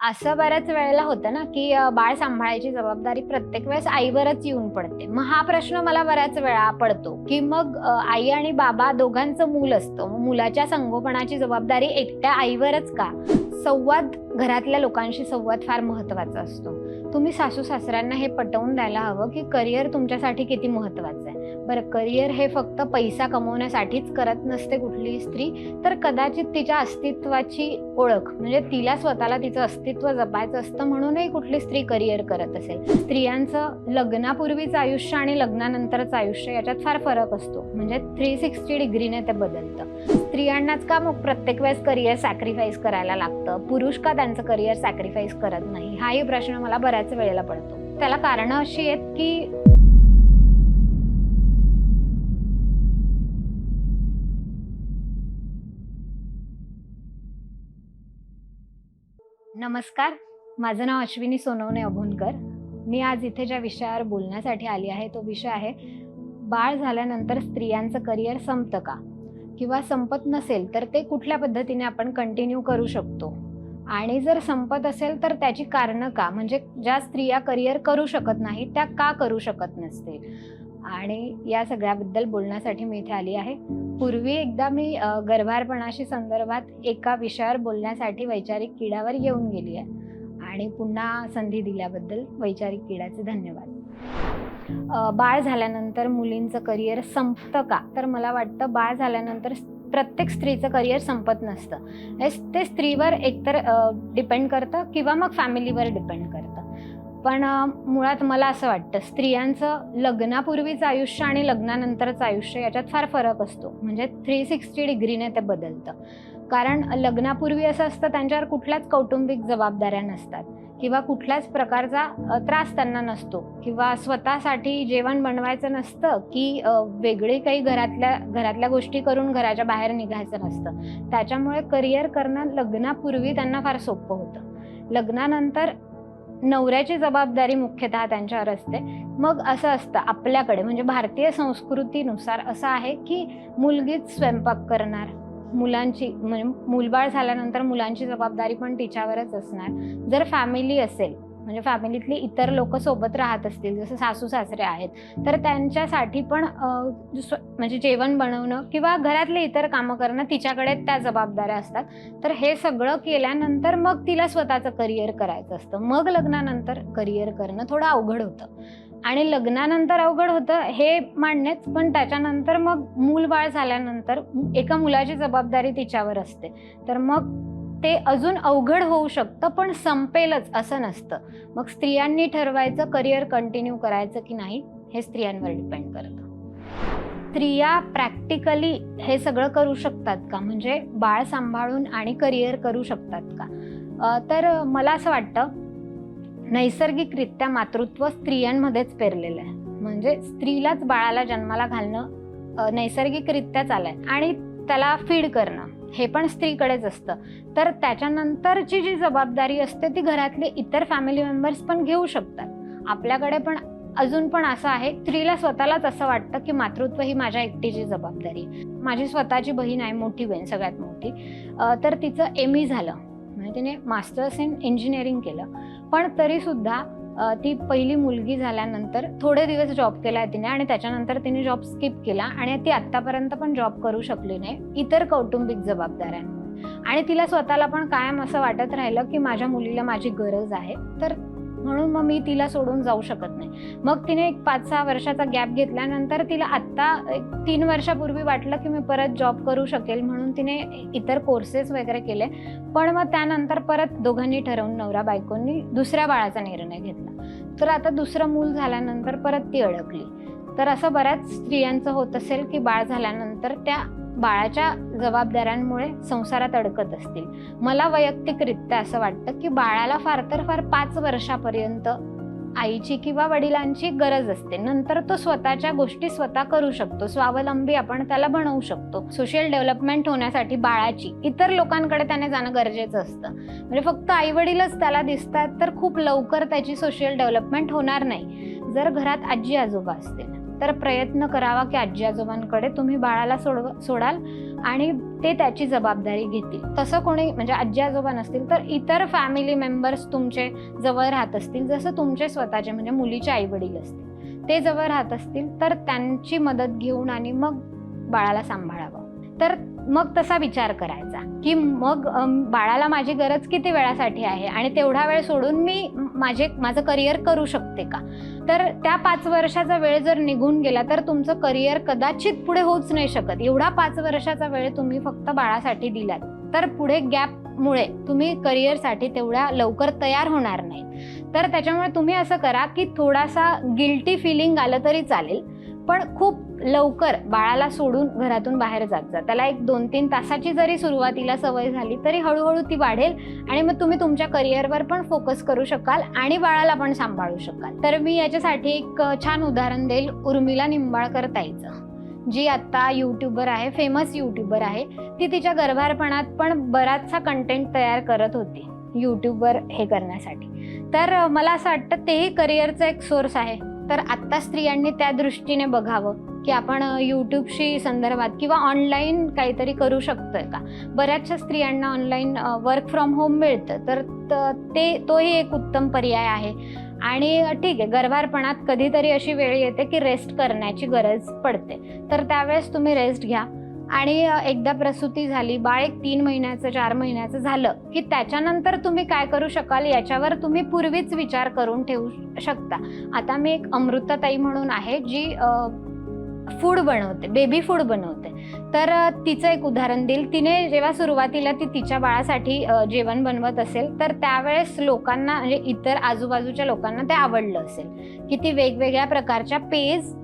असं बऱ्याच वेळेला होतं ना की बाळ सांभाळायची जबाबदारी प्रत्येक वेळेस आईवरच येऊन पडते. मग हा प्रश्न मला बऱ्याच वेळा पडतो की मग आई आणि बाबा दोघांचं मूल असतं. मुलाच्या संगोपनाची जबाबदारी एकट्या आईवरच का? संवाद घरातल्या लोकांशी संवाद फार महत्त्वाचा असतो. तुम्ही सासू सासऱ्यांना हे पटवून द्यायला हवं की करिअर तुमच्यासाठी किती महत्वाचं आहे. बरं करिअर हे फक्त पैसा कमवण्यासाठीच करत नसते कुठलीही स्त्री तर कदाचित तिच्या अस्तित्वाची ओळख म्हणजे तिला स्वतःला तिचं अस्तित्व जपायचं असतं म्हणूनही कुठली स्त्री करिअर करत असेल. स्त्रियांचं लग्नापूर्वीचं आयुष्य आणि लग्नानंतरचं आयुष्य याच्यात फार फरक असतो. म्हणजे थ्री सिक्स्टी डिग्रीने ते बदलतं. स्त्रियांनाच का मग प्रत्येक वेळेस करिअर सॅक्रिफाईस करायला लागतं? पुरुष का त्यांचं करिअर सॅक्रिफाईस करत नाही? हाही प्रश्न मला बऱ्याच वेळेला पडतो. त्याला कारणं अशी आहेत की नमस्कार. माझं नाव अश्विनी सोनवणे अभोनकर. मी आज इथे ज्या विषयावर बोलण्यासाठी आली आहे तो विषय आहे बाळ झाल्यानंतर स्त्रियांचं करिअर संपतं का? किंवा संपत नसेल तर ते कुठल्या पद्धतीने आपण कंटिन्यू करू शकतो? आणि जर संपत असेल तर त्याची कारणं का? म्हणजे ज्या स्त्रिया करिअर करू शकत नाही त्या का करू शकत नसतील? आणि या सगळ्याबद्दल बोलण्यासाठी मी इथे आली आहे. पूर्वी एकदा मी गर्भारपणाशी संदर्भात एका विषयावर बोलण्यासाठी वैचारिक किडावर येऊन गेली आहे. आणि पुन्हा संधी दिल्याबद्दल वैचारिक किडाचे धन्यवाद. बाळ झाल्यानंतर मुलींचं करिअर संपतं का? तर मला वाटतं बाळ झाल्यानंतर प्रत्येक स्त्रीचं करिअर संपत नसतं. हे- ते स्त्रीवर एकतर डिपेंड करतं किंवा मग फॅमिलीवर डिपेंड करतं. पण मुळात मला असं वाटतं स्त्रियांचं लग्नापूर्वीचं आयुष्य आणि लग्नानंतरचं आयुष्य याच्यात फार फरक असतो. म्हणजे थ्री सिक्स्टी डिग्रीने ते बदलतं. कारण लग्नापूर्वी असं असतं त्यांच्यावर कुठल्याच कौटुंबिक जबाबदाऱ्या नसतात किंवा कुठल्याच प्रकारचा त्रास त्यांना नसतो किंवा स्वतःसाठी जेवण बनवायचं नसतं की वेगळी काही घरातल्या घरातल्या गोष्टी करून घराच्या बाहेर निघायचं नसतं. त्याच्यामुळे करिअर करणं लग्नापूर्वी त्यांना फार सोपं होतं. लग्नानंतर नवऱ्याची जबाबदारी मुख्यतः त्यांच्यावर असते. मग असं असतं आपल्याकडे म्हणजे भारतीय संस्कृतीनुसार असं आहे की मुलगीच स्वयंपाक करणार मुलांची म्हणजे मूलबाळ झाल्यानंतर मुलांची जबाबदारी पण तिच्यावरच असणार. जर फॅमिली असेल म्हणजे फॅमिलीतली इतर लोक सोबत राहत असतील जसं सासू सासरे आहेत तर त्यांच्यासाठी पण स्व- म्हणजे जेवण बनवणं किंवा घरातले इतर कामं करणं तिच्याकडे त्या जबाबदाऱ्या असतात. तर हे सगळं केल्यानंतर मग तिला स्वतःचं करिअर करायचं असतं. मग लग्नानंतर करिअर करणं थोडं अवघड होतं. आणि लग्नानंतर अवघड होतं हे मांडणेच पण त्याच्यानंतर मग मूल बाळ झाल्यानंतर एका मुलाची जबाबदारी तिच्यावर असते. तर मग ते अजून अवघड होऊ शकतं पण संपेलच असं नसतं. मग स्त्रियांनी ठरवायचं करिअर कंटिन्यू करायचं की नाही हे स्त्रियांवर डिपेंड करतं. स्त्रिया प्रॅक्टिकली हे सगळं करू शकतात का? म्हणजे बाळ सांभाळून आणि करिअर करू शकतात का? तर मला असं वाटतं नैसर्गिकरित्या मातृत्व स्त्रियांमध्येच पेरलेलं आहे. म्हणजे स्त्रीलाच बाळाला जन्माला घालणं नैसर्गिकरित्याच आलंय आणि त्याला फीड करणं हे पण स्त्रीकडेच असतं. तर त्याच्यानंतरची जी जबाबदारी असते ती घरातले इतर फॅमिली मेंबर्स पण घेऊ शकतात. आपल्याकडे पण अजून पण असं आहे स्त्रीला स्वतःलाच असं वाटतं की मातृत्व ही माझ्या एकटीची जबाबदारी माझी स्वतःची बहीण आहे मोठी बहीण सगळ्यात मोठी. तर तिचं एम ई झालं. म्हणजे तिने मास्टर्स इन इंजिनिअरिंग केलं. पण तरीसुद्धा ती पहिली मुलगी झाल्यानंतर थोडे दिवस जॉब केला तिने आणि त्याच्यानंतर तिने जॉब स्किप केला आणि ती आत्तापर्यंत पण जॉब करू शकली नाही इतर कौटुंबिक जबाबदाऱ्यांमुळे. आणि तिला स्वतःला पण कायम असं वाटत राहिलं की माझ्या मुलीला माझी गरज आहे तर म्हणून मग मी तिला सोडून जाऊ शकत नाही. मग तिने एक पाच सहा वर्षाचा गॅप घेतल्यानंतर तिला आत्ता एक तीन वर्षापूर्वी वाटलं की मी परत जॉब करू शकेल म्हणून तिने इतर कोर्सेस वगैरे केले. पण मग त्यानंतर परत दोघांनी ठरवून नवरा बायकोंनी दुसऱ्या बाळाचा निर्णय घेतला. तर आता दुसरं मूल झाल्यानंतर परत ती अडकली. तर असं बऱ्याच स्त्रियांचं होत असेल की बाळ झाल्यानंतर त्या बाळाच्या जबाबदाऱ्यांमुळे संसारात अडकत असतील. मला वैयक्तिकरित्या असं वाटतं की बाळाला फार तर फार पाच वर्षापर्यंत आईची किंवा वडिलांची गरज असते. नंतर तो स्वतःच्या गोष्टी स्वतः करू शकतो. स्वावलंबी आपण त्याला बनवू शकतो. सोशल डेव्हलपमेंट होण्यासाठी बाळाची इतर लोकांकडे त्याने जाणं गरजेचं असतं. म्हणजे फक्त आई वडीलच त्याला दिसतात तर खूप लवकर त्याची सोशल डेव्हलपमेंट होणार नाही. जर घरात आजी आजोबा असतील तर प्रयत्न करावा की आजी आजोबांकडे तुम्ही बाळाला सोडव सोडाल आणि ते त्याची जबाबदारी घेतील. तसं कोणी म्हणजे आजी आजोबा नसतील तर इतर फॅमिली मेंबर्स तुमचे जवळ राहत असतील. जसं तुमचे स्वतःचे म्हणजे मुलीचे आई वडील असतील. ते जवळ राहत असतील तर त्यांची मदत घेऊन आणि मग बाळाला सांभाळावं. तर मग तसा विचार करायचा की मग बाळाला माझी गरज किती वेळासाठी आहे? आणि तेवढा वेळ सोडून मी माझे माझं करिअर करू शकते का? तर त्या पाच वर्षाचा वेळ जर निघून गेला तर तुमचं करिअर कदाचित पुढे होऊच नाही शकत. एवढा पाच वर्षाचा वेळ तुम्ही फक्त बाळासाठी दिलात. तर पुढे गॅपमुळे तुम्ही करिअरसाठी तेवढ्या लवकर तयार होणार नाही तर त्याच्यामुळे तुम्ही असं करा की थोडासा गिल्टी फिलिंग आलं तरी चालेल. पण खूप लवकर बाळाला सोडून घरातून बाहेर जात जा. त्याला एक दोन तीन तासाची जरी सुरुवातीला सवय झाली तरी हळूहळू ती वाढेल आणि मग तुम्ही तुमच्या करिअरवर पण फोकस करू शकाल आणि बाळाला पण सांभाळू शकाल. तर मी याच्यासाठी एक छान उदाहरण देईल. उर्मिला निंबाळकर ताईचं जी आत्ता युट्यूबर आहे फेमस युट्यूबर आहे. ती तिच्या गर्भारपणात पण बराचसा कंटेंट तयार करत होती यूट्यूबवर हे करण्यासाठी. तर मला असं वाटतं तेही करिअरचं एक सोर्स आहे. तर आत्ता स्त्रियांनी त्या दृष्टीने बघावं की आपण यूट्यूबशी संदर्भात किंवा ऑनलाईन काहीतरी करू शकतोय का? बऱ्याचशा स्त्रियांना ऑनलाईन वर्क फ्रॉम होम मिळतं. तर त- ते तोही एक उत्तम पर्याय आहे. आणि ठीक आहे गर्भारपणात कधीतरी अशी वेळ येते की रेस्ट करण्याची गरज पडते. तर त्यावेळेस तुम्ही रेस्ट घ्या. आणि एकदा प्रसूती झाली बाळ एक तीन महिन्याचं चार महिन्याचं झालं की त्याच्यानंतर तुम्ही काय करू शकाल याच्यावर तुम्ही पूर्वीच विचार करून ठेवू शकता. आता मी एक अमृताताई म्हणून आहे जी फूड बनवते बेबी फूड बनवते. तर तिचं एक उदाहरण देईल. तिने जेव्हा सुरुवातीला ती तिच्या बाळासाठी जेवण बनवत असेल तर त्यावेळेस लोकांना म्हणजे इतर आजूबाजूच्या लोकांना ते आवडलं असेल. की ती वेगवेगळ्या प्रकारच्या पेज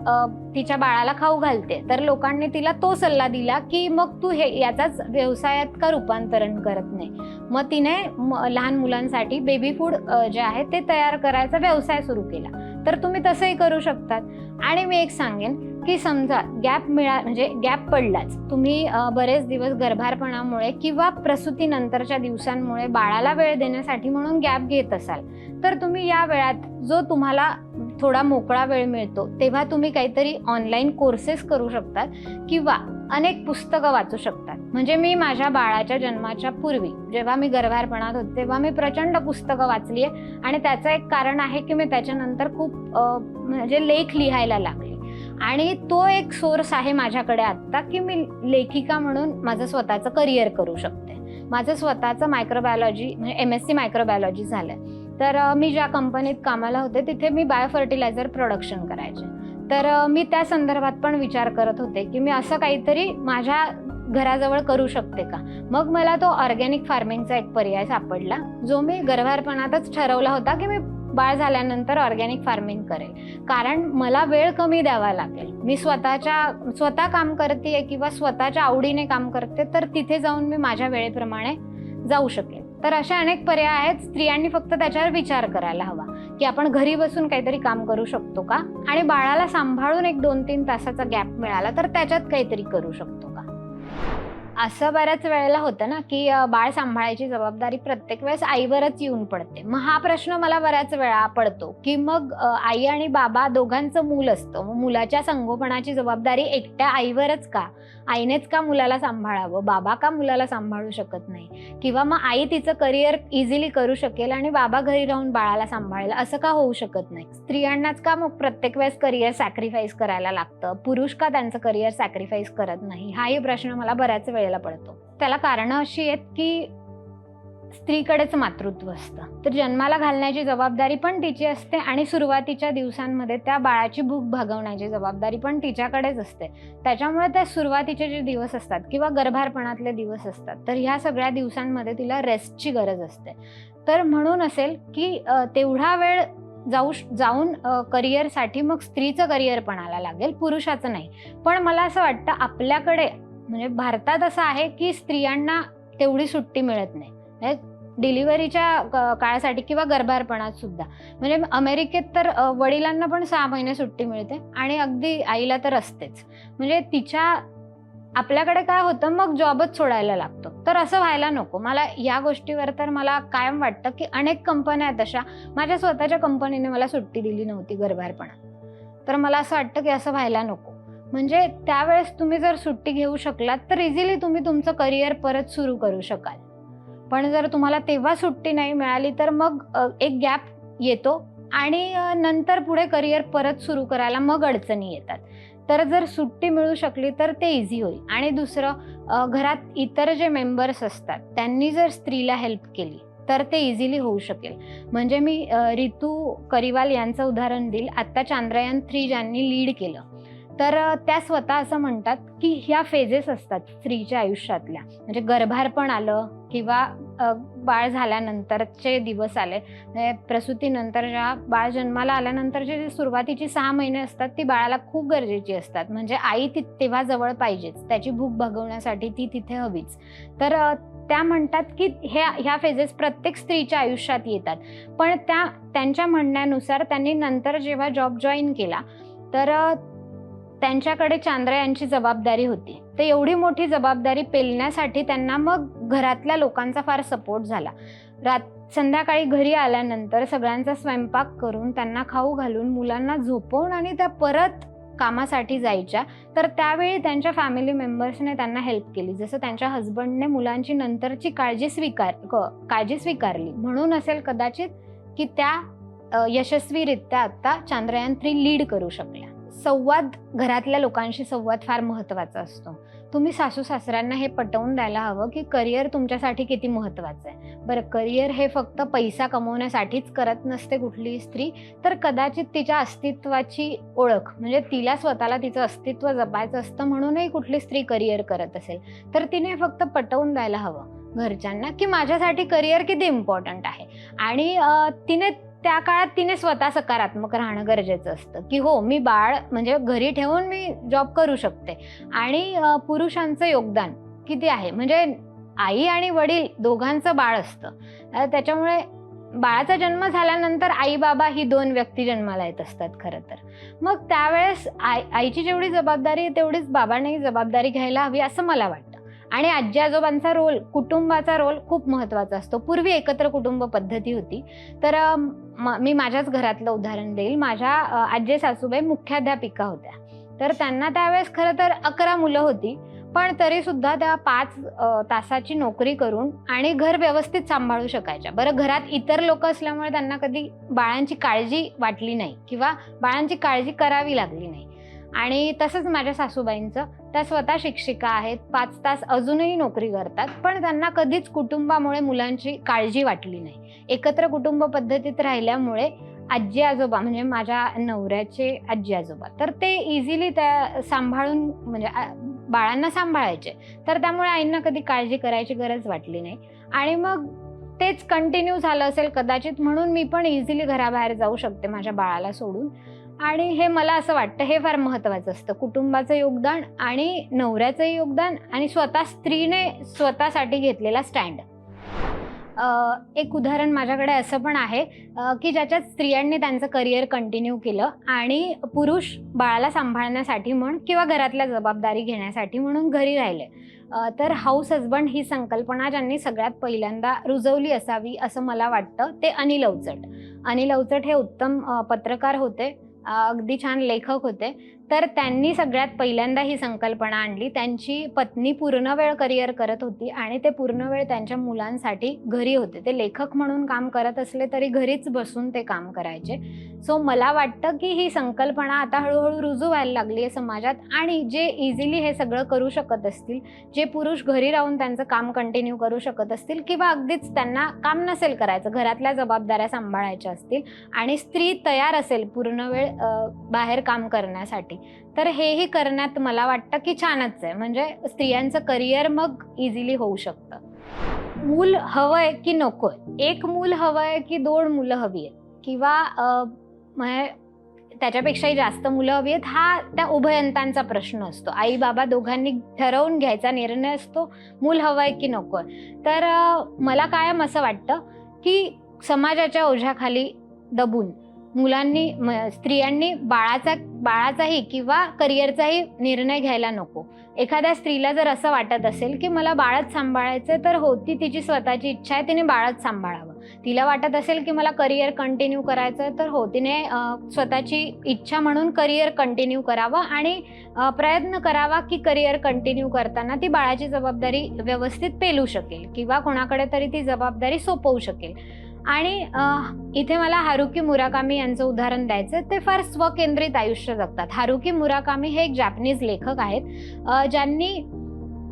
तिच्या बाळाला खाऊ घालते. तर लोकांनी तिला तो सल्ला दिला की मग तू हे याचाच व्यवसायात का रूपांतरण करत नाही? मग तिने म- लहान मुलांसाठी बेबी फूड जे आहे ते तयार करायचा व्यवसाय सुरू केला. तर तुम्ही तसंही करू शकतात. आणि मी एक सांगेन की समजा गॅप मिळा म्हणजे गॅप पडलाच तुम्ही बरेच दिवस गर्भारपणामुळे किंवा प्रसूतीनंतरच्या दिवसांमुळे बाळाला वेळ देण्यासाठी म्हणून गॅप घेत असाल तर तुम्ही या वेळात जो तुम्हाला थोडा मोकळा वेळ मिळतो तेव्हा तुम्ही काहीतरी ऑनलाईन कोर्सेस करू शकतात किंवा अनेक पुस्तकं वाचू शकतात. म्हणजे मी माझ्या बाळाच्या जन्माच्या पूर्वी जेव्हा मी गर्भारपणात होते तेव्हा मी प्रचंड पुस्तकं वाचली आहे आणि त्याचं एक कारण आहे की मी त्याच्यानंतर खूप म्हणजे लेख लिहायला लागले. आणि तो एक सोर्स आहे माझ्याकडे आत्ता की मी लेखिका म्हणून माझं स्वतःचं करिअर करू शकते. माझं स्वतःचं मायक्रोबायोलॉजी म्हणजे एम एस सी मायक्रोबायोलॉजी झालं तर मी ज्या कंपनीत कामाला होते तिथे मी बायोफर्टिलायझर प्रोडक्शन करायचे. तर मी त्या संदर्भात पण विचार करत होते की मी असं काहीतरी माझ्या घराजवळ करू शकते का? मग मला तो ऑर्गॅनिक फार्मिंगचा एक पर्याय सापडला जो मी गर्भारपणातच ठरवला होता की मी बाळ झाल्यानंतर ऑर्गॅनिक फार्मिंग करेल. कारण मला वेळ कमी द्यावा लागेल. मी स्वतःच्या स्वतः काम करते किंवा स्वतःच्या आवडीने काम करते तर तिथे जाऊन मी माझ्या वेळेप्रमाणे जाऊ शकेल तर अशा अनेक पर्याय आहेत. स्त्रियांनी फक्त त्याच्यावर विचार करायला हवा. की आपण घरी बसून काहीतरी काम करू शकतो का? आणि बाळाला सांभाळून एक दोन तीन तासाचा गॅप मिळाला तर त्याच्यात काहीतरी करू शकतो. असं बऱ्याच वेळेला होतं ना की बाळ सांभाळायची जबाबदारी प्रत्येक वेळेस आईवरच येऊन पडते. मग हा प्रश्न मला बऱ्याच वेळा पडतो की मग आई आणि बाबा दोघांचं मूल असतं. मग मुलाच्या संगोपनाची जबाबदारी एकट्या आईवरच का? आईनेच का मुलाला सांभाळावं? बाबा का मुलाला सांभाळू शकत नाही? किंवा मग आई तिचं करिअर इझिली करू शकेल आणि बाबा घरी राहून बाळाला सांभाळेल असं का होऊ शकत नाही? स्त्रियांनाच का मग प्रत्येक वेळेस करिअर सॅक्रिफाईस करायला लागतं? पुरुष का त्यांचं करिअर सॅक्रिफाईस करत नाही? हाही प्रश्न मला बऱ्याच वेळेला पडतो. त्याला कारणं अशी आहेत की स्त्रीकडेच मातृत्व असतं. तर जन्माला घालण्याची जबाबदारी पण तिची असते आणि सुरुवातीच्या दिवसांमध्ये त्या बाळाची भूक भागवण्याची जबाबदारी पण तिच्याकडेच असते. त्याच्यामुळे त्या सुरुवातीचे जे दिवस असतात किंवा गर्भारपणातले दिवस असतात तर ह्या सगळ्या दिवसांमध्ये तिला रेस्टची गरज असते. तर म्हणून असेल की तेवढा वेळ जाऊ जाऊन करिअरसाठी मग स्त्रीचं करिअर पणाला लागेल पुरुषाचं नाही. पण मला असं वाटतं आपल्याकडे म्हणजे भारतात असं आहे की स्त्रियांना तेवढी सुट्टी मिळत नाही. म्हणजे डिलिव्हरीच्या क- काळासाठी किंवा गर्भारपणात सुद्धा. म्हणजे अमेरिकेत तर वडिलांना पण सहा महिने सुट्टी मिळते आणि अगदी आईला तर असतेच. म्हणजे तिच्या आपल्याकडे काय होतं मग जॉबच सोडायला लागतो. तर असं व्हायला नको. मला या गोष्टीवर तर मला कायम वाटतं की अनेक कंपन्या आहेत अशा. माझ्या स्वतःच्या कंपनीने मला सुट्टी दिली नव्हती गर्भारपणात. तर मला असं वाटतं की असं व्हायला नको. म्हणजे त्यावेळेस तुम्ही जर सुट्टी घेऊ शकलात तर इझिली तुम्ही तुमचं करिअर परत सुरू करू शकाल. पण जर तुम्हाला तेव्हा सुट्टी नाही मिळाली तर मग एक गॅप येतो आणि नंतर पुढे करिअर परत सुरू करायला मग अडचणी येतात. तर जर सुट्टी मिळू शकली तर ते इझी होईल. आणि दुसरं घरात इतर जे मेंबर्स असतात त्यांनी जर स्त्रीला हेल्प केली तर ते इझिली होऊ शकेल. म्हणजे मी रितू करिवाल यांचं उदाहरण देईल. आत्ता चांद्रयान थ्री ज्यांनी लीड केलं तर त्या स्वतः असं म्हणतात की ह्या फेजेस असतात स्त्रीच्या आयुष्यातल्या. म्हणजे गर्भारपण आलं किंवा बाळ झाल्यानंतरचे दिवस आले. म्हणजे प्रसूतीनंतर ज्या बाळ जन्माला आल्यानंतरचे जे सुरुवातीची सहा महिने असतात ती बाळाला खूप गरजेची असतात. म्हणजे आई ती तेव्हा जवळ पाहिजेच. त्याची भूक भागवण्यासाठी ती तिथे हवीच. तर त्या म्हणतात की ह्या ह्या फेजेस प्रत्येक स्त्रीच्या आयुष्यात येतात. पण त्या त्यांच्या म्हणण्यानुसार त्यांनी नंतर जेव्हा जॉब जॉईन केला तर त्यांच्याकडे चांद्रयांची जबाबदारी होती. तर एवढी मोठी जबाबदारी पेलण्यासाठी त्यांना मग घरातल्या लोकांचा फार सपोर्ट झाला. रात संध्याकाळी घरी आल्यानंतर सगळ्यांचा स्वयंपाक करून त्यांना खाऊ घालून मुलांना झोपवून आणि त्या परत कामासाठी जायच्या. तर त्यावेळी त्यांच्या फॅमिली मेंबर्सने त्यांना हेल्प केली. जसं त्यांच्या हसबंडने मुलांची नंतरची काळजी स्वीकार क- काळजी स्वीकारली. म्हणून असेल कदाचित की त्या यशस्वीरित्या आता चांद्रयान थ्री लीड करू शकल्या. संवाद घरातल्या लोकांशी संवाद फार महत्त्वाचा असतो. तुम्ही सासू सासऱ्यांना हे पटवून द्यायला हवं की करिअर तुमच्यासाठी किती महत्त्वाचं आहे. बरं करिअर हे फक्त पैसा कमवण्यासाठीच करत नसते कुठलीही स्त्री तर कदाचित तिच्या अस्तित्वाची ओळख म्हणजे तिला स्वतःला तिचं अस्तित्व जपायचं असतं म्हणूनही कुठली स्त्री करिअर करत असेल तर तिने फक्त पटवून द्यायला हवं. घरच्यांना की माझ्यासाठी करिअर किती इम्पॉर्टंट आहे. आणि तिने त्या काळात तिने स्वतः सकारात्मक राहणं गरजेचं असतं. की हो मी बाळ म्हणजे घरी ठेवून मी जॉब करू शकते. आणि पुरुषांचं योगदान किती आहे? म्हणजे आई आणि वडील दोघांचं बाळ असतं. त्याच्यामुळे बाळाचा जन्म झाल्यानंतर आई बाबा ही दोन व्यक्ती जन्माला येत असतात खरं तर. मग त्यावेळेस आई आईची जेवढी जबाबदारी तेवढीच बाबांनाही जबाबदारी घ्यायला हवी असं मला वाटतं. आणि आजी आजोबांचा रोल कुटुंबाचा रोल खूप महत्त्वाचा असतो. पूर्वी एकत्र कुटुंब पद्धती होती. तर म- मी माझ्याच घरातलं उदाहरण देईल. माझ्या आजी सासूबाई मुख्याध्यापिका होत्या. तर त्यांना त्यावेळेस खरं तर अकरा मुलं होती. पण तरी सुद्धा त्या पाच तासाची नोकरी करून आणि घर व्यवस्थित सांभाळू शकायच्या. बरं घरात इतर लोक असल्यामुळे त्यांना कधी बाळांची काळजी वाटली नाही किंवा बाळांची काळजी करावी लागली नाही. आणि तसंच माझ्या सासूबाईंचं. त्या स्वतः शिक्षिका आहेत पाच तास अजूनही नोकरी करतात पण त्यांना कधीच कुटुंबामुळे मुलांची काळजी वाटली नाही. एकत्र कुटुंब पद्धतीत राहिल्यामुळे आजी आजोबा म्हणजे माझ्या नवऱ्याचे आजी आजोबा तर ते इझिली त्या सांभाळून म्हणजे बाळांना सांभाळायचे. तर त्यामुळे आईंना कधी काळजी करायची गरज वाटली नाही. आणि मग तेच कंटिन्यू झालं असेल कदाचित म्हणून मी पण इझिली घराबाहेर जाऊ शकते माझ्या बाळाला सोडून. आणि हे मला असं वाटतं हे फार महत्त्वाचं असतं. कुटुंबाचं योगदान आणि नवऱ्याचं योगदान आणि स्वतः स्त्रीने स्वतःसाठी घेतलेला स्टँड. एक उदाहरण माझ्याकडे असं पण आहे की ज्याच्यात स्त्रियांनी त्यांचं करिअर कंटिन्यू केलं आणि पुरुष बाळाला सांभाळण्यासाठी म्हण किंवा घरातल्या जबाबदारी घेण्यासाठी म्हणून घरी राहिले. तर हाऊस हजबंड ही संकल्पना ज्यांनी सगळ्यात पहिल्यांदा रुजवली असावी असं मला वाटतं ते अनिल अवचट. अनिल अवचट हे उत्तम पत्रकार होते. अगदी छान लेखक होते. तर त्यांनी सगळ्यात पहिल्यांदा ही संकल्पना आणली. त्यांची पत्नी पूर्ण वेळ करिअर करत होती आणि ते पूर्ण वेळ त्यांच्या मुलांसाठी घरी होते. ते लेखक म्हणून काम करत असले तरी घरीच बसून ते काम करायचे. सो मला वाटतं की ही संकल्पना आता हळूहळू रुजू व्हायला लागली आहे समाजात आणि जे इझिली हे सगळं करू शकत असतील जे पुरुष घरी राहून त्यांचं काम कंटिन्यू करू शकत असतील किंवा अगदीच त्यांना काम नसेल करायचं घरातल्या जबाबदाऱ्या सांभाळायच्या असतील आणि स्त्री तयार असेल पूर्ण वेळ बाहेर काम करण्यासाठी तर हेही करण्यात मला वाटतं की छानच आहे. म्हणजे स्त्रियांचं करिअर मग इझिली होऊ शकतं. मूल हवंय की नकोय एक मूल हवंय की दोन मुलं हवी आहेत? किंवा म्हणजे त्याच्यापेक्षाही जास्त मुलं हवी आहेत? हा त्या उभयंतांचा प्रश्न असतो. आई बाबा दोघांनी ठरवून घ्यायचा निर्णय असतो मूल हवंय की नकोय तर मला कायम असं वाटतं की समाजाच्या ओझ्याखाली दबून मुलांनी म- स्त्रियांनी बाळाचा बाळाचाही किंवा करिअरचाही निर्णय घ्यायला नको. एखाद्या स्त्रीला जर असं वाटत असेल की मला बाळच सांभाळायचं तर हो ती तिची स्वतःची इच्छा आहे तिने बाळच सांभाळावं. तिला वाटत असेल की मला करिअर कंटिन्यू करायचं तर हो तिने स्वतःची इच्छा म्हणून करिअर कंटिन्यू करावं आणि प्रयत्न करावा की करिअर कंटिन्यू करताना ती बाळाची जबाबदारी व्यवस्थित पेलू शकेल किंवा कोणाकडे तरी ती जबाबदारी सोपवू शकेल. आणि इथे मला हारुकी मुराकामी यांचं उदाहरण द्यायचं ते फार स्वकेंद्रित आयुष्य जगतात. हारुकी मुराकामी हे एक जॅपनीज लेखक आहेत. ज्यांनी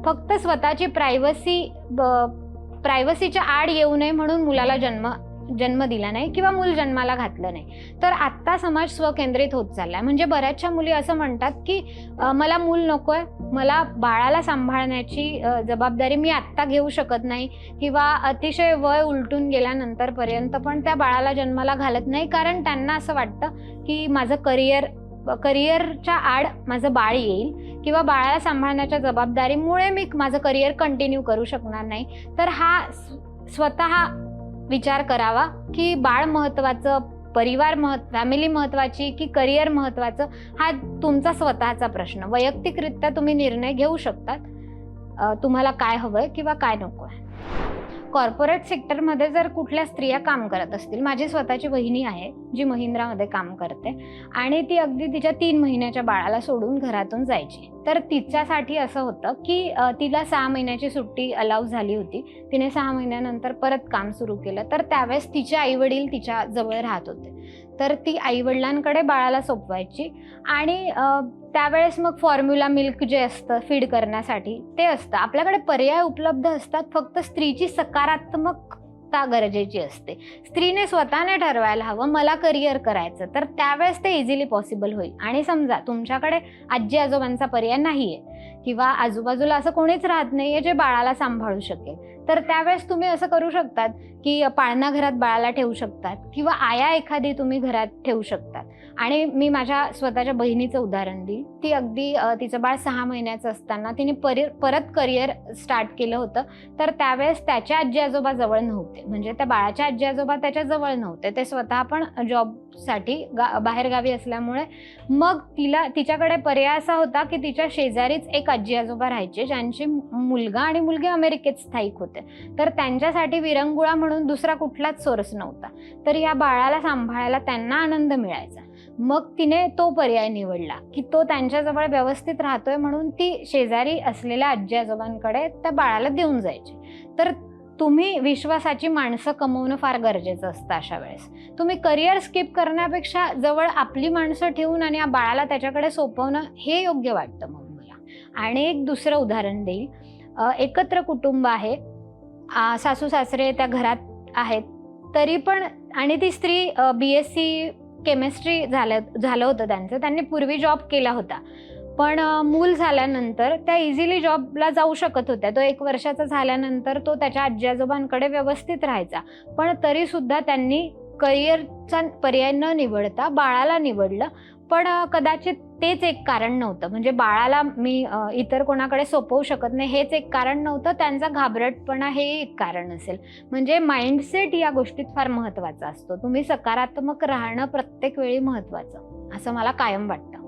फक्त स्वतःची प्रायव्हसी प्रायव्हसीच्या आड येऊ नये म्हणून मुलाला जन्म जन्म दिला नाही किंवा मूल जन्माला घातलं नाही. तर आत्ता समाज स्वकेंद्रित होत चाललाय. म्हणजे बऱ्याचशा मुली असं म्हणतात की मला मूल नकोय. मला बाळाला सांभाळण्याची जबाबदारी मी आत्ता घेऊ शकत नाही किंवा अतिशय वय उलटून गेल्यानंतर पर्यंत पण त्या बाळाला जन्माला घालत नाही. कारण त्यांना असं वाटतं की माझं करिअर करिअरच्या आड माझं बाळ येईल किंवा बाळाला सांभाळण्याच्या जबाबदारीमुळे मी माझं करिअर कंटिन्यू करू शकणार नाही. तर हा स्व- स्वतः विचार करावा की बाळ महत्त्वाचं परिवार महत्त्व फॅमिली महत्त्वाची की करिअर महत्त्वाचं हा तुमचा स्वतःचा प्रश्न. वैयक्तिकरित्या तुम्ही निर्णय घेऊ शकतात. तुम्हाला काय हवंय किंवा काय नको आहे. कॉर्पोरेट सेक्टरमध्ये जर कुठल्या स्त्रिया काम करत असतील माझी स्वतःची बहिणी आहे जी महिंद्रामध्ये काम करते आणि ती अगदी तिच्या तीन महिन्याच्या बाळाला सोडून घरातून जायची. तर तिच्यासाठी असं होतं की तिला सहा महिन्याची सुट्टी अलाव झाली होती. तिने सहा महिन्यानंतर परत काम सुरू केलं. तर त्यावेळेस तिचे आई वडील तिच्या जवळ राहत होते. तर ती आईवडिलांकडे बाळाला सोपवायची आणि त्यावेळेस मग फॉर्म्युला मिल्क जे असतं फीड करण्यासाठी ते असतं. आपल्याकडे पर्याय उपलब्ध असतात. फक्त स्त्रीची सकारात्मक सकारात्मकता गरजेची असते. स्त्रीने स्वतःने ठरवायला हवं मला करिअर करायचं. तर त्यावेळेस ते इझिली पॉसिबल होईल. आणि समजा तुमच्याकडे आजी आजोबांचा पर्याय नाहीये. किंवा आजूबाजूला असं कोणीच राहत नाहीये जे बाळाला सांभाळू शकेल. तर त्यावेळेस तुम्ही असं करू शकतात की पाळणा घरात बाळाला ठेवू शकतात किंवा आया एखादी तुम्ही घरात ठेवू शकतात. आणि मी माझ्या स्वतःच्या बहिणीचं उदाहरण देईल. ती अगदी तिचं बाळ सहा महिन्याचं असताना तिने परि परत करिअर स्टार्ट केलं होतं. तर त्यावेळेस त्याच्या आजी आजोबा जवळ नव्हते. म्हणजे त्या बाळाच्या आजी आजोबा त्याच्याजवळ नव्हते. ते स्वतः पण जॉबसाठी गा बाहेरगावी असल्यामुळे मग तिला तिच्याकडे पर्याय असा होता की तिच्या शेजारीच एक आजी आजोबा राहायचे ज्यांची मुलगा आणि मुलगी अमेरिकेत स्थायिक होते. तर त्यांच्यासाठी विरंगुळा म्हणून दुसरा कुठलाच सोर्स नव्हता. तर या बाळाला सांभाळायला त्यांना आनंद मिळायचा. मग तिने तो पर्याय निवडला की तो त्यांच्याजवळ व्यवस्थित राहतोय म्हणून ती शेजारी असलेल्या आजी आजोबांकडे त्या बाळाला देऊन जायची. तर तुम्ही विश्वासाची माणसं कमवणं फार गरजेचं असतं अशा वेळेस. तुम्ही करिअर स्किप करण्यापेक्षा जवळ आपली माणसं ठेवून आणि या बाळाला त्याच्याकडे सोपवणं हे योग्य वाटतं मग. आणि एक दुसरं उदाहरण देईल. एकत्र कुटुंब आहे. सासू सासरे त्या घरात आहेत. तरी पण आणि ती स्त्री बी एस सी केमिस्ट्री झालं झालं होतं त्यांचं. त्यांनी पूर्वी जॉब केला होता. पण मूल झाल्यानंतर त्या इझिली जॉबला जाऊ शकत होत्या. तो एक वर्षाचा झाल्यानंतर तो त्याच्या आजी आजोबांकडे व्यवस्थित राहायचा. पण तरीसुद्धा त्यांनी करिअरचा पर्याय न निवडता बाळाला निवडलं. पण कदाचित तेच एक कारण नव्हतं. म्हणजे बाळाला मी इतर कोणाकडे सोपवू शकत नाही हेच एक कारण नव्हतं. त्यांचा घाबरटपणा हे एक कारण असेल. म्हणजे माइंडसेट या गोष्टीत फार महत्त्वाचा असतो. तुम्ही सकारात्मक राहणं प्रत्येक वेळी महत्त्वाचं असं मला कायम वाटतं.